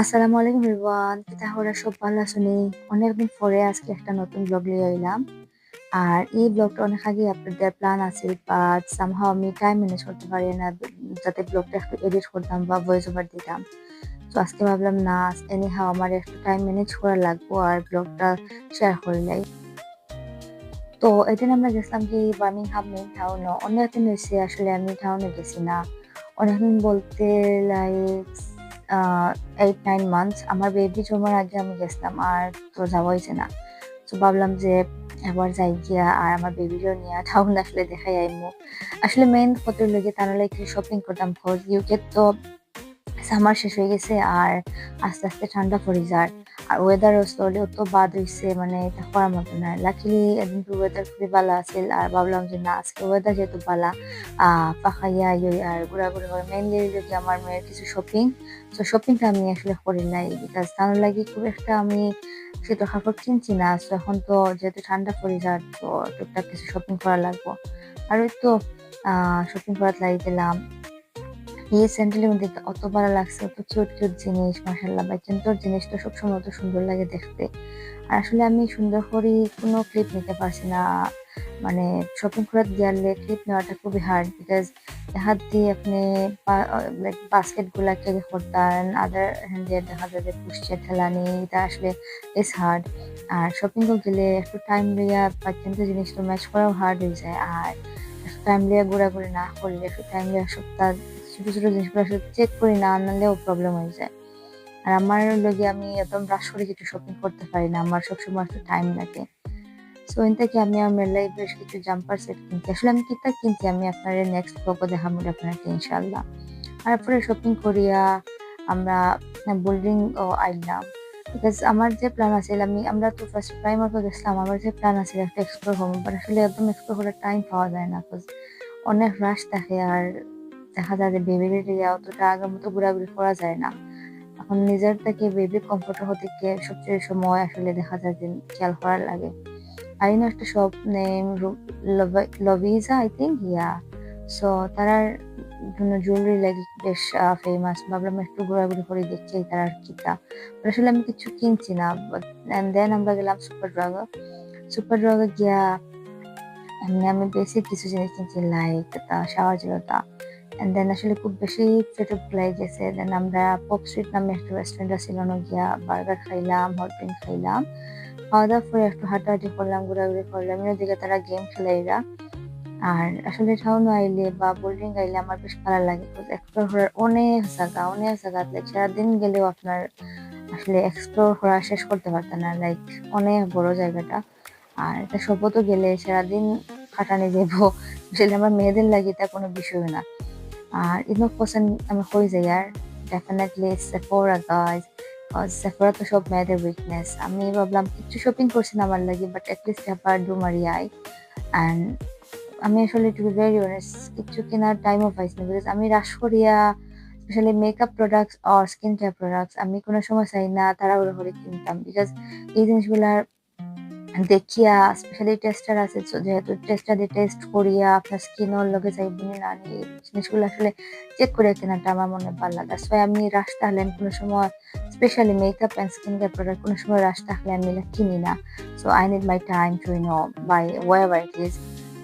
আসসালামু আলাইকুম এভরিওয়ান তাহলে সব ভালো আছেন অনেকদিন পরে আজকে একটা নতুন ব্লগ নিয়ে এলাম। আর এই ব্লগটা অনেক আগে আপনাদের প্ল্যান আছে বাট সামহাও আমি টাইম ম্যানেজ করতে পারি না, যাতে ব্লগটা একটু এডিট করতাম বা ভয়েস ওভার দিতাম। তো আজকে ভাবলাম, না এনি হাও আমার একটু টাইম ম্যানেজ করা লাগবো আর ব্লগটা শেয়ার করলাই তো এদিন আমরা গেছিলাম কি বার্মিংহাম মেইন টাউন অনেকদিন হয়েছে, আসলে আমি টাউনে গেছি না। অনেকদিন বলতে লাইক এইট নাইন মান্থস আমার বেবি জন্মার আগে আমি গেছিলাম আর তো যাওয়া না। তো ভাবলাম যে এবার যাই গিয়া আর আমার বেবিরও নিয়ে টাউন আসলে দেখাই আইমু। আসলে মেইন ফটোর লেগে তার লাগে শপিং করতাম খোঁজ। ইউকে তো সামার শেষ হয়ে গেছে আর আস্তে আস্তে ঠান্ডা পড়ে যায়। আর ওয়েদার স্লোলি অত বাদ হইছে মানে এটা করার মতো না। লাকিলি একদিন ওয়েদার খুবই ভালো আছিল, আর ভাবলাম যে না, আজকে ওয়েদার যেহেতু ভালো পাখাইয়া ইয়ে আর ঘোরাঘুরি করে। মেইনলি যদি আমার মেয়ের কিছু শপিং তো শপিংটা আমি আসলে করি নাই বিকজ তার লাগে খুব একটা আমি শীতের কাপড় কিনছি না। তো এখন তো যেহেতু ঠান্ডা পড়ে যায় তো টুকটাক কিছু শপিং করা লাগবো। আর ওই তো শপিং করার লাগিয়ে গেলাম এই স্যান্ডেলের মধ্যে অত ভালো লাগছে, অত কিউট কিউট জিনিস মাসাল্লাহ বা কিন্তু জিনিস তো সবসময় অত সুন্দর লাগে দেখতে। আর আসলে আমি সুন্দর করে কোনো ক্লিপ নিতে পারছি না। মানে শপিং করার গেলে ক্লিপ নেওয়াটা খুবই হার্ড বিকজ হাত দিয়ে আপনি লাইক বাস্কেটগুলা ক্যারি করতেন আদার হ্যান্ডে দেখা যায় যে পুষছে ঠেলানি এটা আসলে ইস হার্ড আর শপিং গেলে একটু টাইম বা কিন্তু জিনিসটা ম্যাচ করাও হার্ড হয়ে যায়। আর টাইম লিয়া ঘোরাঘুরি না করলে, একটু টাইম লিয়া সপ্তাহ ছোট ছোট জিনিসগুলো আসলে চেক করি না, আনলেও প্রবলেম হয়ে যায়। আর আমার লগে আমি একদম রাশ করে কিছু শপিং করতে পারি না, আমার সবসময় একটু টাইম লাগে। সো এন থেকে আমি আমার মেলায় বেশ কিছু জাম্পার সেট কিনছি। আসলে আমি কিতা কিনছি, আমি আপনার নেক্সট ব্লগে দেখাবো আপনাকে ইনশাল্লাহ তারপরে শপিং করিয়া আমরা বোল্ডিং আইলাম। বিকজ আমার যে প্ল্যান আছে আমি, আমরা তো ফার্স্ট প্রাইমার তো গেছিলাম, আমার যে প্ল্যান আছে একটা এক্সপ্লোর করব বাট আসলে একদম এক্সপ্লোর করার টাইম পাওয়া যায় না বিকজ অনেক রাশ থাকে আর দেখা যায় যে বেবির অতটা আগের মতো ঘোরাঘুরি করা যায় না। এখন নিজের থেকে বেবি কমফোর্ট হতে গিয়ে সবচেয়ে সময় আসলে দেখা যায় যে খেয়াল করার লাগে। আর ইনো একটা shop name Lovisa I think yeah so তারার জন্য জুয়েলারি লাগে বেশ ফেমাস ভাবলাম একটু ঘোরাঘুরি করে দেখছি তারার কিতা আসলে আমি কিছু কিনছি না। দেন আমরা গেলাম সুপার ড্রাগা সুপার ড্রাগা গিয়া এমনি আমি বেসিক কিছু জিনিস কিনছি লাইক তা শাওয়ার জেলতা অ্যান্ড দেন আসলে খুব বেশি পেটে ফুলাই গেছে। দেন আমরা পপ স্ট্রিট নামে একটা রেস্টুরেন্ট ছিল গিয়া বার্গার খাইলাম হট ড্রিঙ্ক খাইলাম। খাওয়া দাওয়া করে একটু হাঁটাহাঁটি করলাম, ঘোরাঘুরি করলাম। এদিকে তারা গেম খেলাইরা আর আসলে টাউন আইলে বা বোল্ডিং আইলে আমার বেশ ভালো লাগে। এক্সপ্লোর করার অনেক জায়গা অনেক জায়গা লাইক সারাদিন গেলেও আপনার আসলে এক্সপ্লোর করা শেষ করতে পারতেন না। লাইক অনেক বড় জায়গাটা। আর এটা সবতো গেলে সারাদিন কাটানি যাব আসলে আমার মেয়েদের লাগে এটা কোনো বিষয় না। আর ইনো পছন্দ আমি হয়ে যাই আর ডেফিনেটলি সেফোরা গাইজ সেফোরা তো সব মেয়েদের উইকনেস আমি ভাবলাম কিছু শপিং করছি না আমার লাগে বাট অ্যাটলিস্ট একবার ডু মারি আই অ্যান্ড আমি আসলে টু বি ভেরি অনেস্ট কিছু কেনার টাইমও পাইছি না বিকজ আমি রাশ স্পেশালি মেকআপ প্রোডাক্টস আর স্কিন কেয়ার প্রোডাক্টস আমি কোনো সময় চাই না তাড়াহুড়ো করে কিনতাম বিকজ এই জিনিসগুলার দেখিয়া স্পেশালি টেস্টার আছে যেহেতু টেস্টার দিয়ে টেস্ট করিয়া আপনার স্কিনের লগে যাইবনি না নিয়ে জিনিসগুলো আসলে চেক করিয়া কেনাটা আমার মনে ভালো লাগে। সো আমি রাস্তা হলেন কোনো সময় specially makeup and skin care product কোনো সময় রাস্তা হলে আমি কিনি না। So I need my time to know buy whatever it is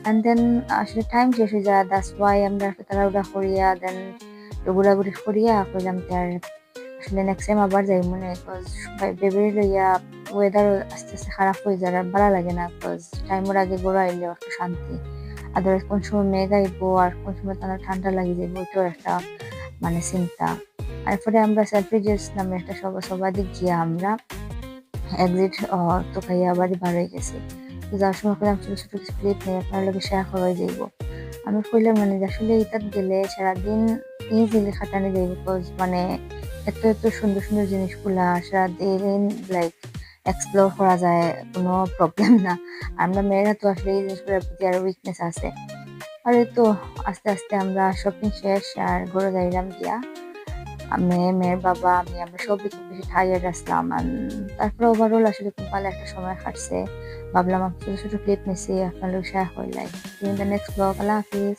and then আসলে টাইম শেষ হয়ে যায় দ্যাটস ওয়াই আমরা তাড়াহুড়া করিয়া দেন ঘোরাঘুরি করিয়া করলাম তার আসলে নেক্সট টাইম আবার যাই মনে বেবির লইয়া ওয়েদার আস্তে আস্তে খারাপ হয়ে যায় আর ভালো লাগে না বিকজ টাইমের আগে গোড়া এলে একটু শান্তি। আদারওয়াইজ কোন সময় মেঘ আইবো আর কোন সময় তার ঠান্ডা লাগিয়ে যাব ওইটাও একটা মানে চিন্তা। এরপরে আমরা সেলফিজেস নামে একটা সভা সবাদি গিয়ে আমরা এক্সিট তো খাইয়া আবারই বার হয়ে গেছি। তো যাওয়ার সময় করলাম ছোটো ছোটো কিছু নিয়ে আপনার লোকের শেয়ার করাই যাইব। আমি কইলাম মানে আসলে এটাত গেলে সারাদিন ইজিলি খাটানো যাইব বিকজ মানে এত এত সুন্দর সুন্দর জিনিসগুলা সারাদিন লাইক এক্সপ্লোর করা যায়, কোনো প্রবলেম না। আমরা মেয়েরা তো আসলে এই জিনিসগুলোর প্রতি আরও উইকনেস আছে। আর তো আস্তে আস্তে আমরা শপিং শেষ আর ঘুরে যাইলাম গিয়া মেয়ে মেয়ের বাবা, আমি আমরা সবই খুব বেশি টায়ার্ড আসলাম তারপরে ওভারঅল আসলে খুব ভালো একটা সময় কাটছে। ভাবলাম ছোটো ছোটো ক্লিপ নিছি আপনার শেয়ার করলাই নেক্সট ব্লগ আল্লাহ হাফিজ।